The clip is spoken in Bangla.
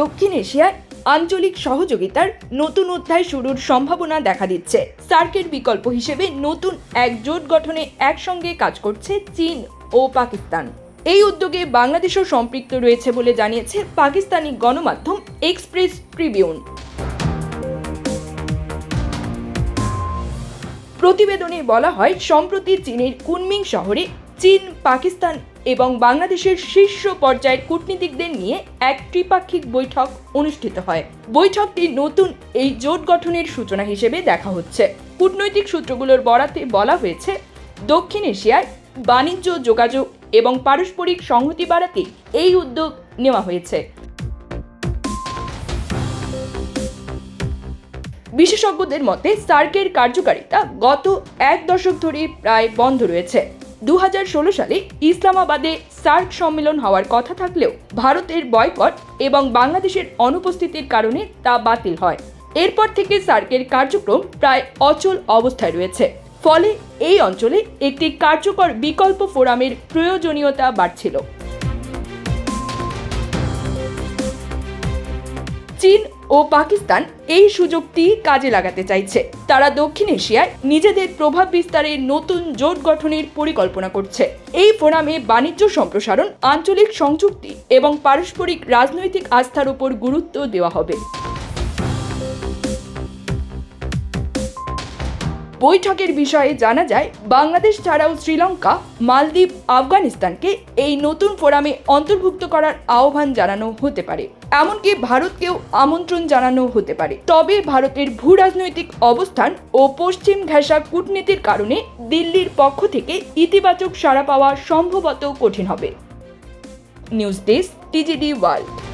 দক্ষিণ এশিয়ায় আঞ্চলিক সহযোগিতার নতুন অধ্যায় শুরুর সম্ভাবনা দেখা দিচ্ছে। সার্কের বিকল্প হিসেবে নতুন এক জোট গঠনে একসঙ্গে কাজ করছে চীন ও পাকিস্তান। এই উদ্যোগে বাংলাদেশও সম্পৃক্ত রয়েছে বলে জানিয়েছে পাকিস্তানি গণমাধ্যম এক্সপ্রেস ট্রিবিউন। প্রতিবেদনে বলা হয়, সম্প্রতি চীনের কুনমিং শহরে চীন পাকিস্তান এবং বাংলাদেশের শীর্ষ পর্যায়ের কূটনীতিকদের নিয়ে এক ত্রিপাক্ষিক বৈঠক অনুষ্ঠিত হয়। বৈঠকটি নতুন এই জোট গঠনের সূচনা হিসেবে দেখা হচ্ছে। কূটনৈতিক সূত্রগুলোর বরাতে বলা হয়েছে, দক্ষিণ এশিয়ায় বাণিজ্য, যোগাযোগ এবং পারস্পরিক সংহতি বাড়াতে এই উদ্যোগ নেওয়া হয়েছে। বিশেষজ্ঞদের মতে, সার্কের কার্যকারিতা গত এক দশক ধরে প্রায় বন্ধ রয়েছে। দু সালে ইসলামাবাদে সার্ক সম্মেলন হওয়ার কথা থাকলেও ভারতের বয়কট এবং বাংলাদেশের অনুপস্থিতির কারণে তা বাতিল হয়। এরপর থেকে সার্কের কার্যক্রম প্রায় অচল অবস্থায় রয়েছে। ফলে এই অঞ্চলে একটি কার্যকর বিকল্প ফোরামের প্রয়োজনীয়তা বাড়ছিল। চীন ও পাকিস্তান এই সুযোগটি কাজে লাগাতে চাইছে। তারা দক্ষিণ এশিয়ায় নিজেদের প্রভাব বিস্তারের নতুন জোট গঠনের পরিকল্পনা করছে। এই ফোরামে বাণিজ্য সম্প্রসারণ, আঞ্চলিক সংযুক্তি এবং পারস্পরিক রাজনৈতিক আস্থার উপর গুরুত্ব দেওয়া হবে। বৈঠকের বিষয়ে জানা যায়, বাংলাদেশ ছাড়াও শ্রীলঙ্কা, মালদ্বীপ, আফগানিস্তানকে এই নতুন ফোরামে অন্তর্ভুক্ত করার আহ্বান জানানো হতে পারে। এমনকি ভারতকেও আমন্ত্রণ জানানো হতে পারে। তবে ভারতের ভূ রাজনৈতিক অবস্থান ও পশ্চিম ঘেঁষা কূটনীতির কারণে দিল্লির পক্ষ থেকে ইতিবাচক সাড়া পাওয়া সম্ভবত কঠিন হবে। News desk, TGD world.